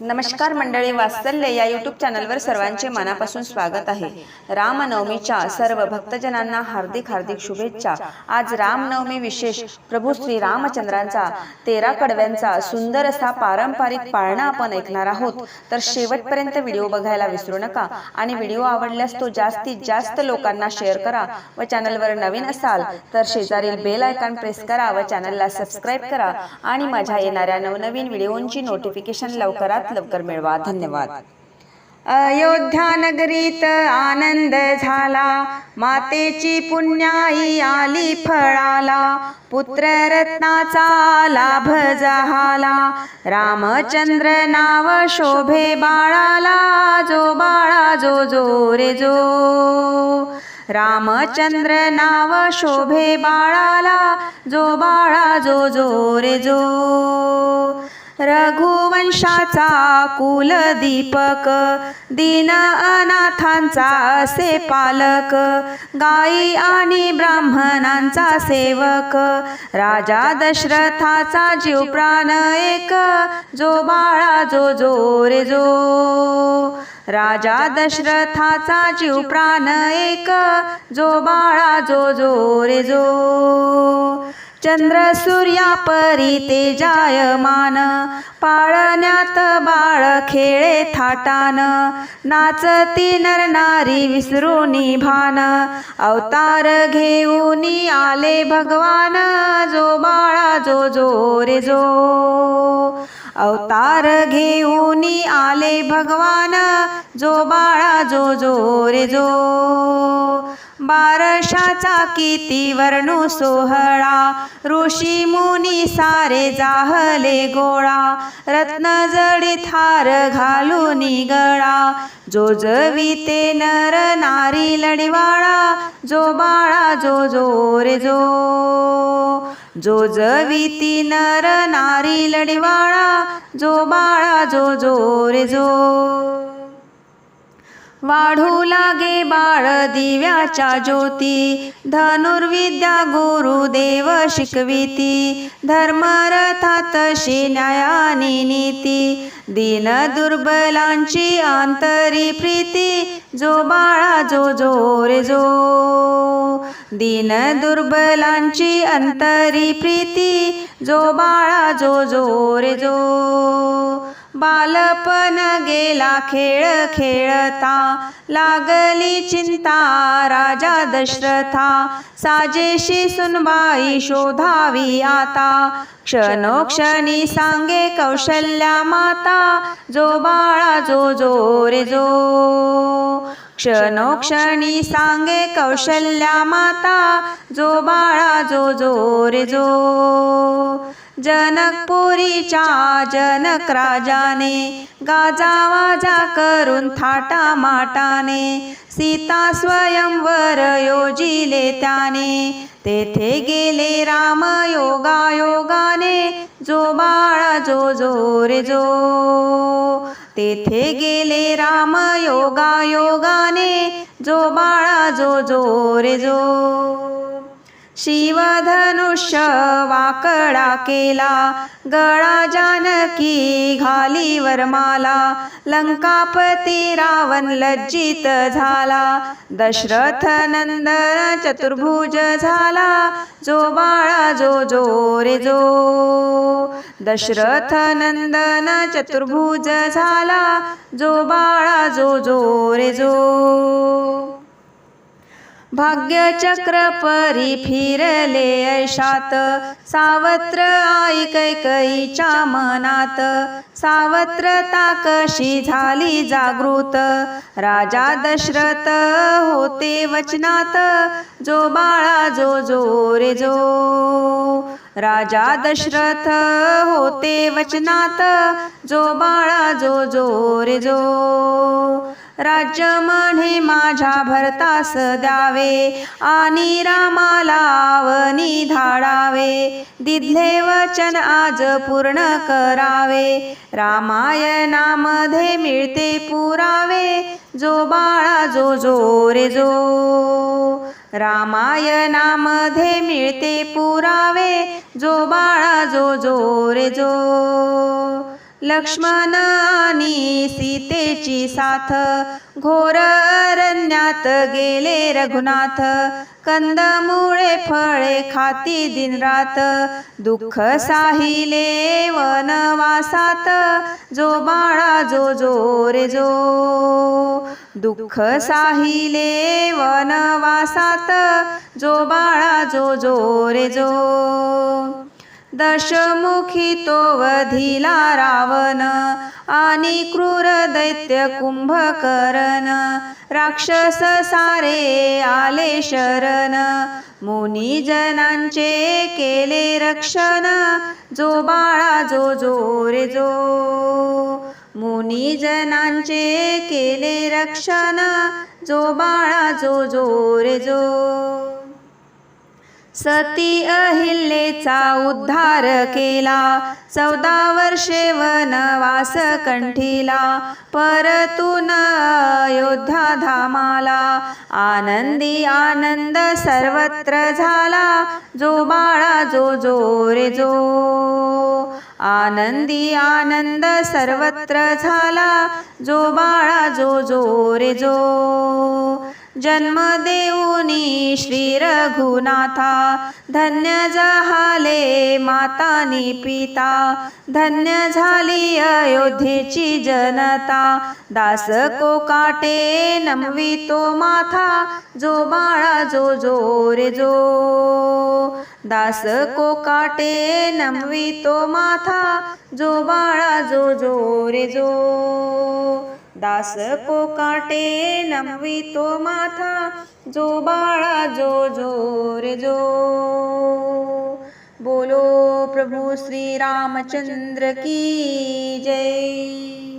नमस्कार मंडळी वात्सल्य या यूट्यूब चॅनलवर सर्वांचे मनापासून स्वागत आहे. रामनवमीच्या सर्व भक्तजनांना हार्दिक हार्दिक शुभेच्छा. आज रामनवमी विशेष प्रभू श्री रामचंद्रांचा तेरा कडव्यांचा सुंदर असा पारंपरिक पाळणा आपण ऐकणार आहोत. तर शेवटपर्यंत व्हिडिओ बघायला विसरू नका आणि व्हिडिओ आवडल्यास तो जास्तीत जास्त लोकांना शेअर करा व चॅनलवर नवीन असाल तर शेजारील बेल आयकॉन प्रेस करा व चॅनलला सबस्क्राईब करा आणि माझ्या येणाऱ्या नवनवीन व्हिडिओंची नोटिफिकेशन लवकरात लवकर मिळवा. धन्यवाद. अयोध्या नगरीत आनंद झाला. मातेची पुण्याई आली फळाला. पुत्र रत्नाचा लाभ झाला रामचंद्र नाव शोभे बाळाला. जो बाळा जो जो रे जो. रामचंद्र नाव शोभे बाळाला. जो बाळा जो जो रे जो. रघुवंशाचा कुलदीपक दीन अनाथांचा असे पालक गाई आणि ब्राह्मणांचा सेवक राजा दशरथाचा जीव प्राण एक जो बाळा जो जो रे जो राजा दशरथाचा जीव प्राण एक जो बाळा जो जो रे जो चंद्र सूर्या परी तेजायमान पाळण्यात बाळ खेळे थाटान नाचती नरनारी विसरूनी भान अवतार घेऊन आले भगवान जो बाळा जो जो रे जो. अवतार घेऊन आले भगवान जो बाळा जो जो रे जो. बारशाचा किती वर्णू सोहळा? ऋषी मुनी सारे जाहले गोळा. रत्न थार घालून गळा जो जविते नर नारी लढवाळा. जो बाळा जो जो रे जो. जो जविती नर नारी लढवाळा. जो बाळा जो जो रे जो. वाढू लागे बाळ दिव्याच्या ज्योती. धनुर्विद्या गुरुदेव शिकविती. धर्मरथात न्यायानी नीती. दीन दुर्बलांची आंतरी प्रीती. जो बाळा जो जो रे जो. दीन दुर्बलांची अंतरी प्रीती. जो बाळा जो जो रे जो. बालपण गेला खेळ खेळता. लागली चिंता राजा दशरथा. साजेशी सुनबाई शोधावी आता. क्षणोक्षणी सांगे कौशल्या माता. जो बाळा जो जो रे जो. क्षणोक्षणी सांगे कौशल्या माता. जो बाळा जो जो रे जो. जनकपुरीच्या जनक राजाने गाजावाजा करून थाटा माटाने सीता स्वयंवर योजिले त्याने. तेथे गेले राम योगा योगाने जो बाळा जो जो रे जो तेथे गेले राम योगा योगाने जो बाळा जो जो रे जो शिवधनुष्य वाकडा केला गळा जानकी घाली वरमाला लंकापती रावण लज्जित झाला दशरथ नंदन चतुर्भुज झाला जो बाळा जो जो रे जो. दशरथ नंदन चतुर्भुज झाला जो बाळा जो जो रे जो. भाग्यचक्र परी फिरले ऐशात. सावत्र आई कैकईच्या मनात. सावत्रता कशी झाली जागृत. राजा दशरथ होते वचनात. जो बाळा जो जो रे जो. राजा दशरथ होते वचनात जो बाळा जो जो रे जो राज्य म्हणे माझ्या भरतास द्यावे आणि रामालावनी धाडावे. दिधले वचन आज पूर्ण करावे. रामायणामध्ये मिळते पुरावे. जो बाळा जो जो रे जो रामायणामध्ये मिळते पुरावे जो बाळा जो जो रे जो लक्ष्मण सीतेची साथ घोर अरण्यात गेले रघुनाथ. कंदमुळे फळे खाती दिनरात दुःख साहिले वनवासात. जो बाळा जो जो रे जो. दुःख साहिले वनवासात. जो बाळा जो जो रे जो. दशमुखी तो वधिला रावण आणि क्रूर दैत्य कुंभकरण. राक्षस सारे आले शरण. मुनी जनांचे केले रक्षण. जो बाळा जो जो रे जो मुनी जनांचे केले रक्षण. जो बाळा जो जो रे जो सती अहिल्येचा उद्धार केला. चौदा वर्षे वनवास कंठीला. परतून अयोध्या धामाला. आनंदी आनंद सर्वत्र झाला. जो बाळा जो जो रे जो आनंदी आनंद सर्वत्र झाला. जो बाळा जो जो रे जो जन्म देऊनी श्री रघुनाथा. धन्य झाले मातानी पिता. धन्य झाली अयोध्येची जनता. दास कोकाटे नमवितो माथा. जो बाळा जो जो रे जो. दास कोकाटे नमवितो माथा. जो बाळा जो जो रे जो. दास कोकाटे नमवी तो माथा जो बाळा जो जोर जो। बोलो प्रभु श्री रामचंद्र की जय।